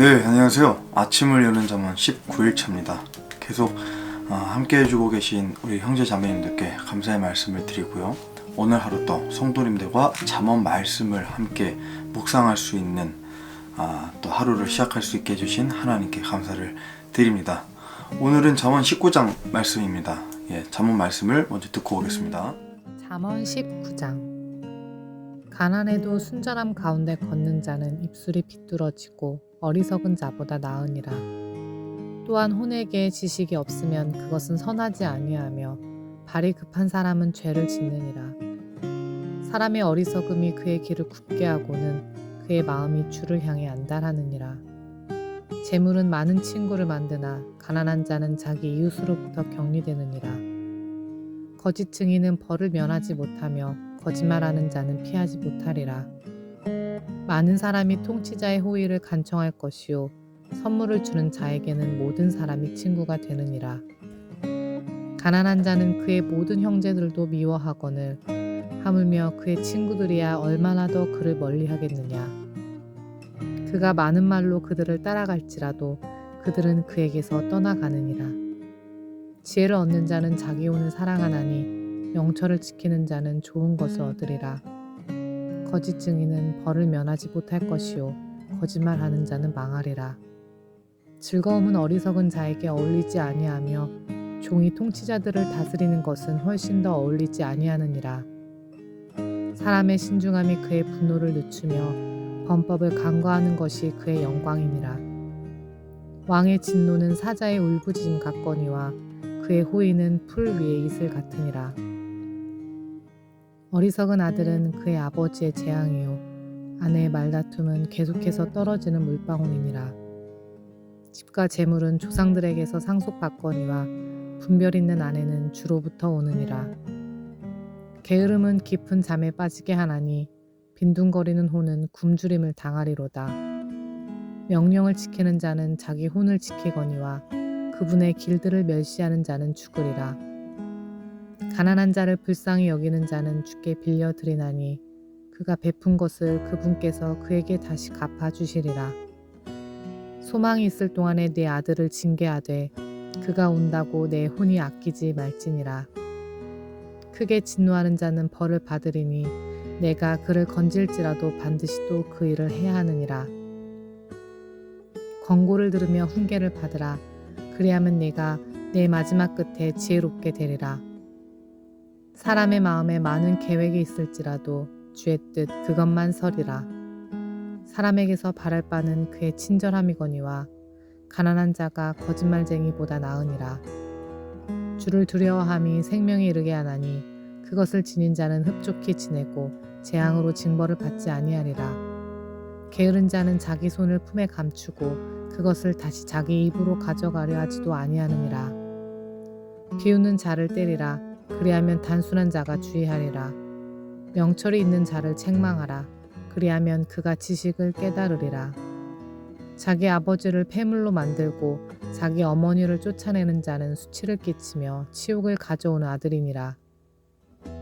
네, 안녕하세요. 아침을 여는 잠은 19일 차입니다. 계속 어, 함께 해주고 계신 우리 형제 자매님들께 감사의 말씀을 드리고요. 오늘 하루 또 성도님들과 잠언 말씀을 함께 묵상할 수 있는 아, 또 하루를 시작할 수 있게 해주신 하나님께 감사를 드립니다. 오늘은 잠언 19장 말씀입니다. 예, 잠언 말씀을 먼저 듣고 오겠습니다. 잠언 19장 가난해도 순전함 가운데 걷는 자는 입술이 비뚤어지고 어리석은 자보다 나으니라. 또한 혼에게 지식이 없으면 그것은 선하지 아니하며 발이 급한 사람은 죄를 짓느니라. 사람의 어리석음이 그의 길을 굽게 하고는 그의 마음이 주를 향해 안달하느니라. 재물은 많은 친구를 만드나 가난한 자는 자기 이웃으로부터 격리되느니라. 거짓 증인은 벌을 면하지 못하며 거짓말하는 자는 피하지 못하리라. 많은 사람이 통치자의 호의를 간청할 것이요 선물을 주는 자에게는 모든 사람이 친구가 되느니라. 가난한 자는 그의 모든 형제들도 미워하거늘 하물며 그의 친구들이야 얼마나 더 그를 멀리하겠느냐. 그가 많은 말로 그들을 따라갈지라도 그들은 그에게서 떠나가느니라. 지혜를 얻는 자는 자기 혼을 사랑하나니 명철을 지키는 자는 좋은 것을 얻으리라. 거짓 증인은 벌을 면하지 못할 것이요 거짓말하는 자는 망하리라. 즐거움은 어리석은 자에게 어울리지 아니하며 종이 통치자들을 다스리는 것은 훨씬 더 어울리지 아니하느니라. 사람의 신중함이 그의 분노를 늦추며 범법을 간과하는 것이 그의 영광이니라. 왕의 진노는 사자의 울부짖음 같거니와 그의 호의는 풀 위의 이슬 같으니라. 어리석은 아들은 그의 아버지의 재앙이요 아내의 말다툼은 계속해서 떨어지는 물방울이니라. 집과 재물은 조상들에게서 상속받거니와 분별 있는 아내는 주로부터 오느니라. 게으름은 깊은 잠에 빠지게 하나니 빈둥거리는 혼은 굶주림을 당하리로다. 명령을 지키는 자는 자기 혼을 지키거니와 그분의 길들을 멸시하는 자는 죽으리라. 가난한 자를 불쌍히 여기는 자는 주께 빌려 드리나니 그가 베푼 것을 그분께서 그에게 다시 갚아 주시리라. 소망이 있을 동안에 내 아들을 징계하되 그가 온다고 내 혼이 아끼지 말지니라. 크게 진노하는 자는 벌을 받으리니 내가 그를 건질지라도 반드시 또 그 일을 해야 하느니라. 권고를 들으며 훈계를 받으라. 그리하면 내가 내 마지막 끝에 지혜롭게 되리라. 사람의 마음에 많은 계획이 있을지라도 주의 뜻 그것만 서리라. 사람에게서 바랄 바는 그의 친절함이거니와 가난한 자가 거짓말쟁이보다 나으니라. 주를 두려워함이 생명에 이르게 하나니 그것을 지닌 자는 흡족히 지내고 재앙으로 징벌을 받지 아니하리라. 게으른 자는 자기 손을 품에 감추고 그것을 다시 자기 입으로 가져가려 하지도 아니하느니라. 비웃는 자를 때리라. 그리하면 단순한 자가 주의하리라. 명철이 있는 자를 책망하라. 그리하면 그가 지식을 깨달으리라. 자기 아버지를 폐물로 만들고 자기 어머니를 쫓아내는 자는 수치를 끼치며 치욕을 가져오는 아들이니라.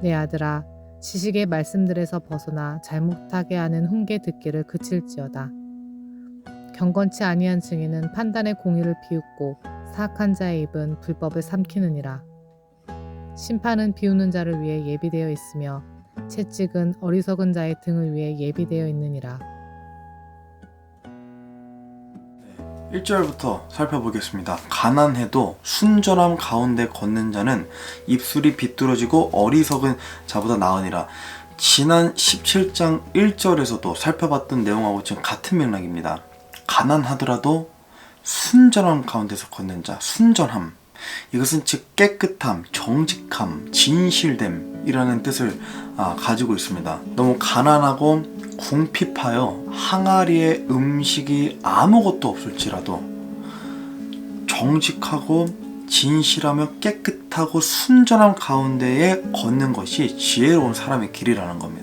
내 아들아, 지식의 말씀들에서 벗어나 잘못하게 하는 훈계 듣기를 그칠지어다. 경건치 아니한 증인은 판단의 공의를 비웃고 사악한 자의 입은 불법을 삼키느니라. 심판은 비우는 자를 위해 예비되어 있으며 채찍은 어리석은 자의 등을 위해 예비되어 있느니라. 1절부터 살펴보겠습니다. 가난해도 순전함 가운데 걷는 자는 입술이 비뚤어지고 어리석은 자보다 나으니라. 지난 17장 1절에서도 살펴봤던 내용하고 지금 같은 맥락입니다. 가난하더라도 순전함 가운데서 걷는 자, 순전함. 이것은 즉 깨끗함, 정직함, 진실됨이라는 뜻을 아, 가지고 있습니다. 너무 가난하고 궁핍하여 항아리에 음식이 아무것도 없을지라도 정직하고 진실하며 깨끗하고 순전한 가운데에 걷는 것이 지혜로운 사람의 길이라는 겁니다.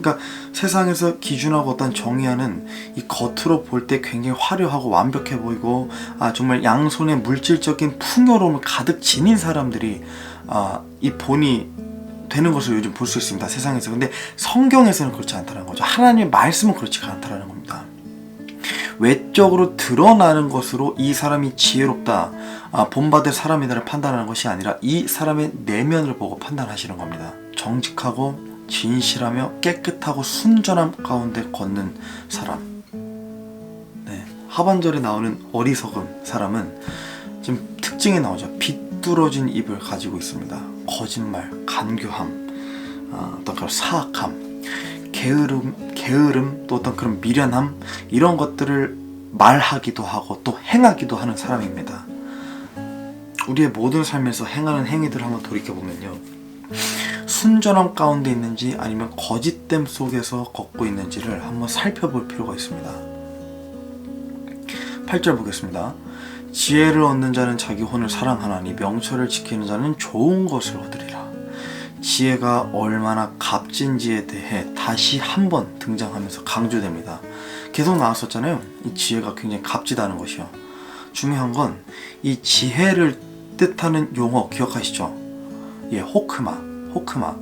그러니까 세상에서 기준하고 어떤 정의하는 이 겉으로 볼 때 굉장히 화려하고 완벽해 보이고 아 정말 양손에 물질적인 풍요로움을 가득 지닌 사람들이 아 이 본이 되는 것을 요즘 볼 수 있습니다 세상에서. 근데 성경에서는 그렇지 않다는 거죠. 하나님의 말씀은 그렇지가 않다는 겁니다. 외적으로 드러나는 것으로 이 사람이 지혜롭다, 아, 본받을 사람이다를 판단하는 것이 아니라 이 사람의 내면을 보고 판단하시는 겁니다. 정직하고 진실하며 깨끗하고 순전함 가운데 걷는 사람. 네, 하반절에 나오는 어리석은 사람은 지금 특징이 나오죠. 비뚤어진 입을 가지고 있습니다. 거짓말, 간교함, 아, 어떤 그런 사악함, 게으름, 게으름, 또 어떤 그런 미련함 이런 것들을 말하기도 하고 또 행하기도 하는 사람입니다. 우리의 모든 삶에서 행하는 행위들 한번 돌이켜 보면요. 순전함 가운데 있는지 아니면 거짓됨 속에서 걷고 있는지를 한번 살펴볼 필요가 있습니다. 8절 보겠습니다. 지혜를 얻는 자는 자기 혼을 사랑하나니 명철을 지키는 자는 좋은 것을 얻으리라. 지혜가 얼마나 값진지에 대해 다시 한번 등장하면서 강조됩니다. 계속 나왔었잖아요. 이 지혜가 굉장히 값지다는 것이요. 중요한 건 이 지혜를 뜻하는 용어 기억하시죠? 예, 호크마, 호크마.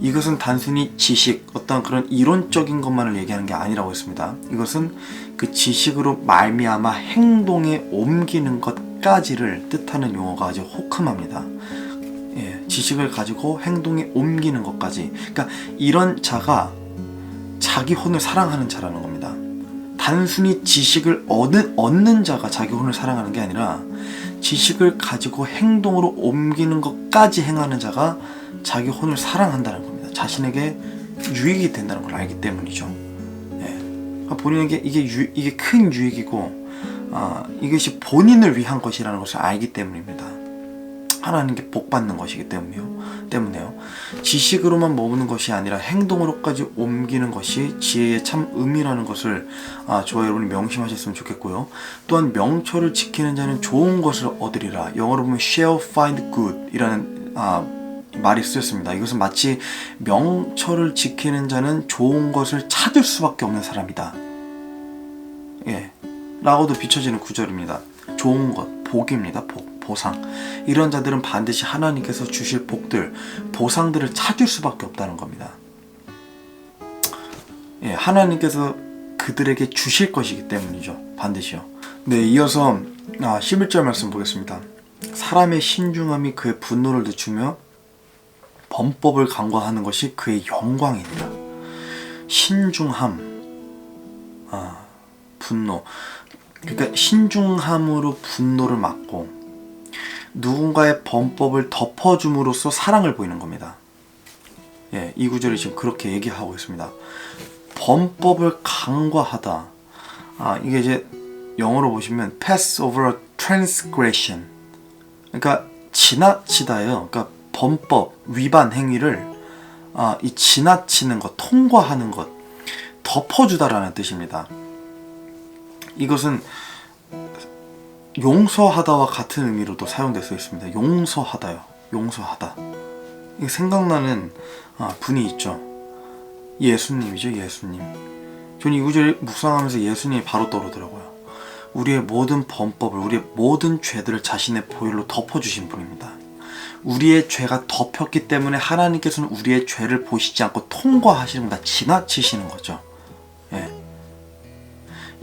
이것은 단순히 지식, 어떤 그런 이론적인 것만을 얘기하는 게 아니라고 했습니다. 이것은 그 지식으로 말미암아 행동에 옮기는 것까지를 뜻하는 용어가 아주 호크마입니다. 예, 지식을 가지고 행동에 옮기는 것까지. 그러니까 이런 자가 자기 혼을 사랑하는 자라는 겁니다. 단순히 지식을 얻는, 얻는 자가 자기 혼을 사랑하는 게 아니라 지식을 가지고 행동으로 옮기는 것까지 행하는 자가 자기 혼을 사랑한다는 겁니다. 자신에게 유익이 된다는 걸 알기 때문이죠. 예. 그러니까 본인에게 이게 유, 이게 큰 유익이고 아, 이것이 본인을 위한 것이라는 것을 알기 때문입니다. 하나님께 복 받는 것이기 때문이요. 때문에요. 지식으로만 머무는 것이 아니라 행동으로까지 옮기는 것이 지혜의 참 의미라는 것을 아, 저와 여러분이 명심하셨으면 좋겠고요. 또한 명철을 지키는 자는 좋은 것을 얻으리라. 영어로 보면 shall find good이라는 아, 말이 쓰였습니다. 이것은 마치 명철을 지키는 자는 좋은 것을 찾을 수밖에 없는 사람이다. 예. 라고도 비춰지는 구절입니다. 좋은 것, 복입니다. 복, 보상. 이런 자들은 반드시 하나님께서 주실 복들, 보상들을 찾을 수밖에 없다는 겁니다. 예, 하나님께서 그들에게 주실 것이기 때문이죠. 반드시요. 네, 이어서 아, 11절 말씀 보겠습니다. 사람의 신중함이 그의 분노를 늦추며 범법을 강구하는 것이 그의 영광이니라. 신중함, 아, 분노. 그러니까 신중함으로 분노를 막고 누군가의 범법을 덮어줌으로써 사랑을 보이는 겁니다. 예, 이 구절이 지금 그렇게 얘기하고 있습니다. 범법을 강과하다. 아, 이게 이제 영어로 보시면 pass over transgression. 그러니까 지나치다예요. 그러니까 범법 위반 행위를 아, 이 지나치는 것, 통과하는 것, 덮어주다라는 뜻입니다. 이것은 용서하다와 같은 의미로도 사용될 수 있습니다. 용서하다요. 용서하다. 생각나는 아, 분이 있죠. 예수님이죠. 예수님. 저는 이 구절 묵상하면서 예수님이 바로 떠오르더라고요. 우리의 모든 범법을, 우리의 모든 죄들을 자신의 보혈로 덮어주신 분입니다. 우리의 죄가 덮였기 때문에 하나님께서는 우리의 죄를 보시지 않고 통과하시는 겁니다. 지나치시는 거죠.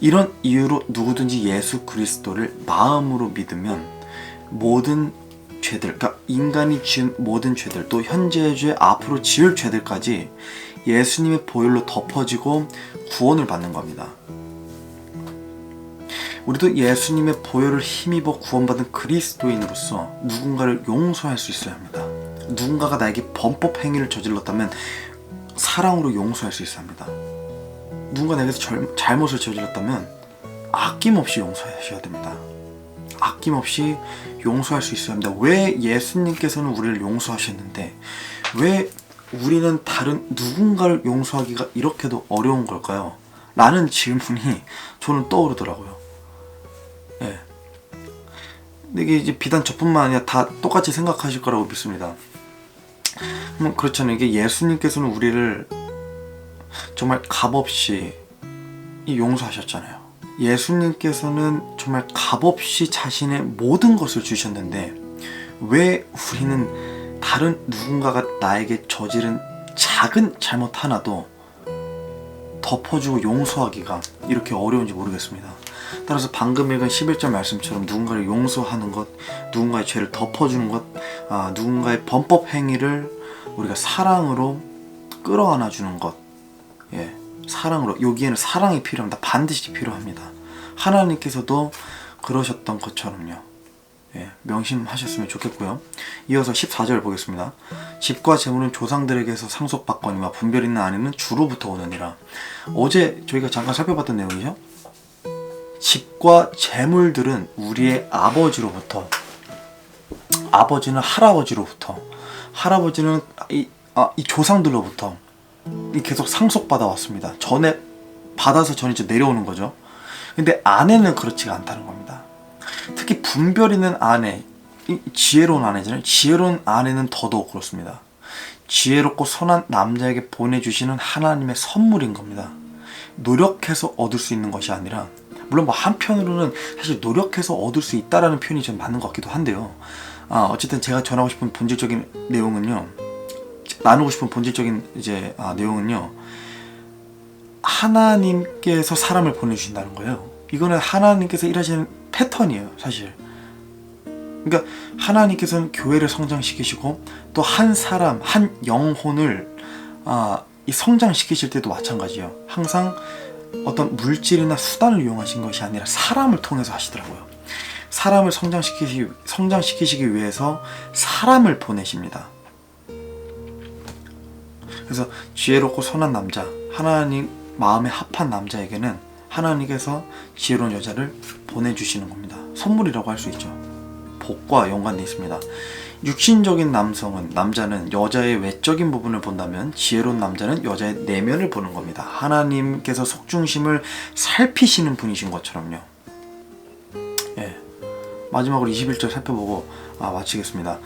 예. 이런 이유로 누구든지 예수 그리스도를 마음으로 믿으면 모든 죄들, 그러니까 인간이 지은 모든 죄들, 또 현재의 죄, 앞으로 지을 죄들까지 예수님의 보혈로 덮어지고 구원을 받는 겁니다. 우리도 예수님의 보혈을 힘입어 구원받은 그리스도인으로서 누군가를 용서할 수 있어야 합니다. 누군가가 나에게 범법 행위를 저질렀다면 사랑으로 용서할 수 있어야 합니다. 누군가 내게서 절, 잘못을 저질렀다면 아낌없이 용서하셔야 됩니다. 아낌없이 용서할 수 있어야 합니다. 왜 예수님께서는 우리를 용서하셨는데 왜 우리는 다른 누군가를 용서하기가 이렇게도 어려운 걸까요? 라는 질문이 저는 떠오르더라고요. 예. 이게 이제 비단 저뿐만 아니라 다 똑같이 생각하실 거라고 믿습니다. 뭐 그렇잖아요. 이게 예수님께서는 우리를 정말 값없이 이 용서하셨잖아요. 예수님께서는 정말 값없이 자신의 모든 것을 주셨는데 왜 우리는 다른 누군가가 나에게 저지른 작은 잘못 하나도 덮어주고 용서하기가 이렇게 어려운지 모르겠습니다. 따라서 방금 읽은 11절 말씀처럼 누군가를 용서하는 것, 누군가의 죄를 덮어주는 것, 아, 누군가의 범법 행위를 우리가 사랑으로 끌어안아 주는 것, 예, 사랑으로 여기에는 사랑이 필요합니다. 반드시 필요합니다. 하나님께서도 그러셨던 것처럼요. 예, 명심하셨으면 좋겠고요. 이어서 14절 보겠습니다. 집과 재물은 조상들에게서 상속받거니와 분별 있는 아내는 주로부터 오느니라. 어제 저희가 잠깐 살펴봤던 내용이죠. 집과 재물들은 우리의 아버지로부터 아버지는 할아버지로부터 할아버지는 이, 아, 이 조상들로부터 이 계속 상속받아 왔습니다. 전에 받아서 전에 이제 내려오는 거죠. 근데 아내는 그렇지가 않다는 겁니다. 특히 분별 있는 아내, 이 지혜로운 아내잖아요. 지혜로운 아내는 더더욱 그렇습니다. 지혜롭고 선한 남자에게 보내주시는 하나님의 선물인 겁니다. 노력해서 얻을 수 있는 것이 아니라 물론 뭐 한편으로는 사실 노력해서 얻을 수 있다라는 표현이 좀 맞는 것 같기도 한데요. 아, 어쨌든 제가 전하고 싶은 본질적인 내용은요. 나누고 싶은 본질적인 이제 아, 내용은요. 하나님께서 사람을 보내주신다는 거예요. 이거는 하나님께서 일하시는 패턴이에요, 사실. 그러니까 하나님께서는 교회를 성장시키시고 또 한 사람, 한 영혼을 아, 이 성장시키실 때도 마찬가지예요. 항상 어떤 물질이나 수단을 이용하신 것이 아니라 사람을 통해서 하시더라고요. 사람을 성장시키시, 성장시키시기 위해서 사람을 보내십니다. 그래서 지혜롭고 선한 남자, 하나님 마음에 합한 남자에게는 하나님께서 지혜로운 여자를 보내주시는 겁니다. 선물이라고 할 수 있죠. 복과 연관되어 있습니다. 육신적인 남성은 남자는 여자의 외적인 부분을 본다면 지혜로운 남자는 여자의 내면을 보는 겁니다. 하나님께서 속중심을 살피시는 분이신 것처럼요. 예. 마지막으로 21절 살펴보고 아, 마치겠습니다.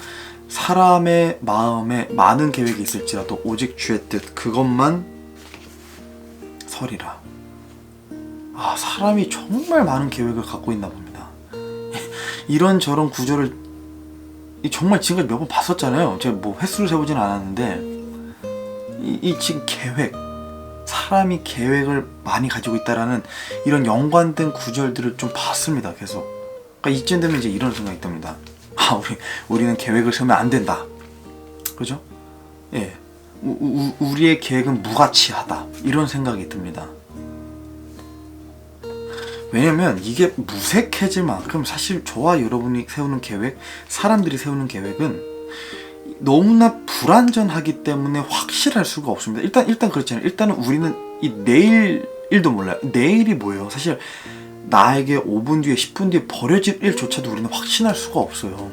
사람의 마음에 많은 계획이 있을지라도 오직 주의 뜻 그것만 설이라. 아, 사람이 정말 많은 계획을 갖고 있나 봅니다. 이런 저런 이 정말 지금까지 몇 번 봤었잖아요. 제가 뭐 횟수를 세보진 않았는데 이, 이 지금 계획 사람이 계획을 많이 가지고 있다라는 이런 연관된 구절들을 좀 봤습니다. 계속. 그러니까 이쯤 되면 이제 이런 생각이 듭니다. 아, 우리 우리는 계획을 세우면 안 된다. 그죠? 예. 우, 우, 우리의 계획은 무가치하다. 이런 생각이 듭니다. 왜냐면 이게 무색해질 만큼 사실 저와 여러분이 세우는 계획, 사람들이 세우는 계획은 너무나 불안전하기 때문에 확실할 수가 없습니다. 일단 일단 그렇잖아요. 일단은 우리는 이 내일 일도 몰라요. 내일이 뭐예요? 사실 나에게 5분 뒤에 10분 뒤에 버려질 일조차도 우리는 확신할 수가 없어요.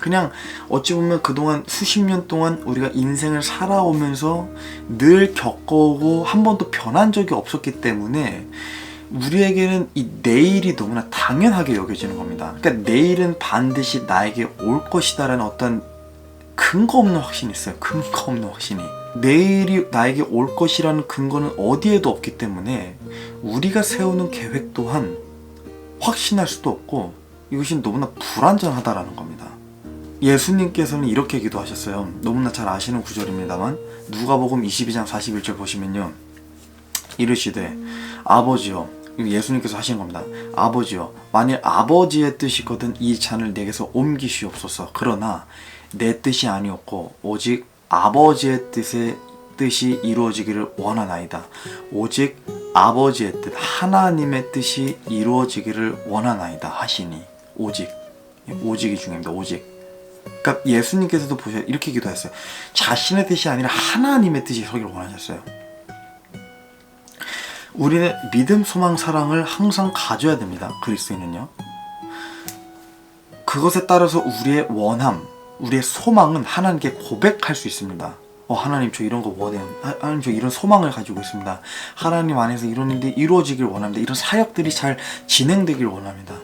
그냥 어찌 보면 그동안 수십 년 동안 우리가 인생을 살아오면서 늘 겪어오고 한 번도 변한 적이 없었기 때문에 우리에게는 이 내일이 너무나 당연하게 여겨지는 겁니다. 그러니까 내일은 반드시 나에게 올 것이다라는 어떤 근거 없는 확신이 있어요. 근거 없는 확신이. 내일이 나에게 올 것이라는 근거는 어디에도 없기 때문에 우리가 세우는 계획 또한 확신할 수도 없고 이것이 너무나 불안전하다라는 겁니다. 예수님께서는 이렇게 기도하셨어요. 너무나 잘 아시는 구절입니다만 누가복음 22장 41절 보시면요. 이르시되 아버지여 예수님께서 하신 겁니다. 아버지여 만일 아버지의 뜻이거든 이 잔을 내게서 옮기시옵소서. 그러나 내 뜻이 아니었고 오직 아버지의 뜻의 뜻이 이루어지기를 원하나이다. 오직 아버지의 뜻 하나님의 뜻이 이루어지기를 원하나이다 하시니 오직 오직이 중요합니다. 오직 그러니까 예수님께서도 보셔 이렇게 기도했어요. 자신의 뜻이 아니라 하나님의 뜻이 서기를 원하셨어요. 우리는 믿음, 소망, 사랑을 항상 가져야 됩니다. 그리스도인은요. 그것에 따라서 우리의 원함, 우리의 소망은 하나님께 고백할 수 있습니다. 어, 하나님 저 이런 거 원해요. 하- 하나님 저 이런 소망을 가지고 있습니다. 하나님 안에서 이런 일이 이루어지길 원합니다. 이런 사역들이 잘 진행되길 원합니다.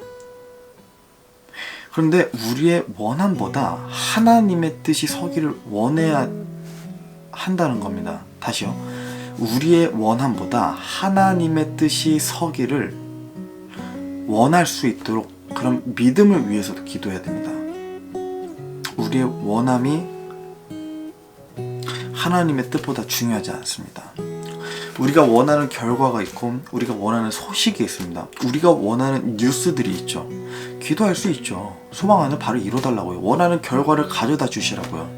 그런데 우리의 원함보다 하나님의 뜻이 서기를 원해야 한다는 겁니다. 다시요. 우리의 원함보다 하나님의 뜻이 서기를 원할 수 있도록 그런 믿음을 위해서도 기도해야 됩니다. 우리의 원함이 하나님의 뜻보다 중요하지 않습니다. 우리가 원하는 결과가 있고 우리가 원하는 소식이 있습니다. 우리가 원하는 뉴스들이 있죠. 기도할 수 있죠. 소망 안을 바로 이뤄달라고요. 원하는 결과를 가져다 주시라고요.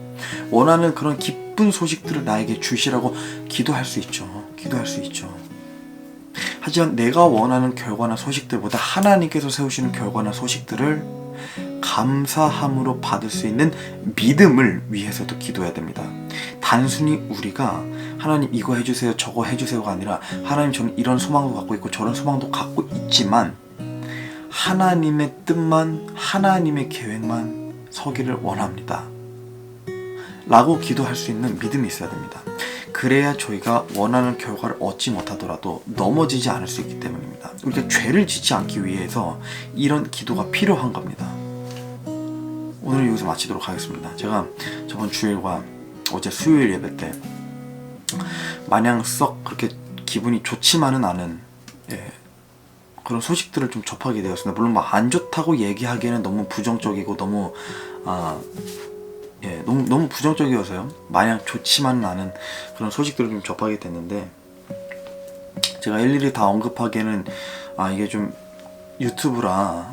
원하는 그런 기쁜 소식들을 나에게 주시라고 기도할 수 있죠. 기도할 수 있죠. 하지만 내가 원하는 결과나 소식들보다 하나님께서 세우시는 결과나 소식들을 감사함으로 받을 수 있는 믿음을 위해서도 기도해야 됩니다. 단순히 우리가 하나님 이거 해주세요, 저거 해주세요가 아니라 하나님 저는 이런 소망도 갖고 있고 저런 소망도 갖고 있지만 하나님의 뜻만, 하나님의 계획만 서기를 원합니다. 라고 기도할 수 있는 믿음이 있어야 됩니다. 그래야 저희가 원하는 결과를 얻지 못하더라도 넘어지지 않을 수 있기 때문입니다. 우리가 죄를 짓지 않기 위해서 이런 기도가 필요한 겁니다. 오늘 여기서 마치도록 하겠습니다. 제가 저번 주일과 어제 수요일 예배 때 마냥 썩 그렇게 기분이 좋지만은 않은 예, 그런 소식들을 좀 접하게 되었습니다. 물론 뭐안 좋다고 얘기하기에는 너무 부정적이고 너무 아 예, 너무 너무 부정적이어서요. 마냥 좋지만은 않은 그런 소식들을 좀 접하게 됐는데 제가 일일이 다 언급하기에는 아 이게 좀 유튜브라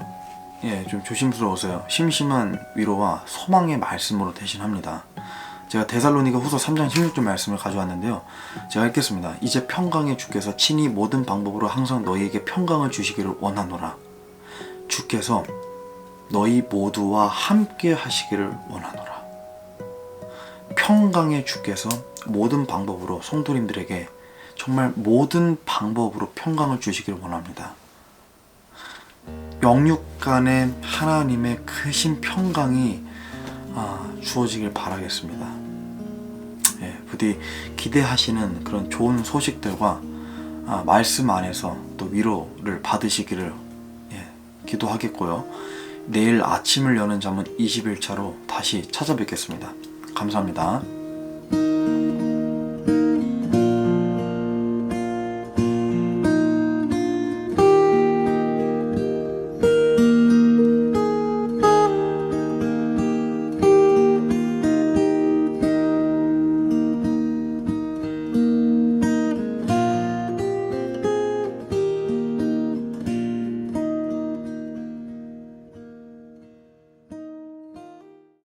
예, 좀 조심스러워서요. 심심한 위로와 소망의 말씀으로 대신합니다. 제가 데살로니가 후서 3장 16절 말씀을 가져왔는데요. 제가 읽겠습니다. 이제 평강의 주께서 친히 모든 방법으로 항상 너희에게 평강을 주시기를 원하노라. 주께서 너희 모두와 함께 하시기를 원하노라. 평강의 주께서 모든 방법으로 성도님들에게 정말 모든 방법으로 평강을 주시기를 원합니다. 영육 간의 하나님의 크신 평강이 아, 주어지길 바라겠습니다. 예, 부디 기대하시는 그런 좋은 소식들과 아, 말씀 안에서 또 위로를 받으시기를 예, 기도하겠고요. 내일 아침을 여는 잠은 21차로 다시 찾아뵙겠습니다. 감사합니다.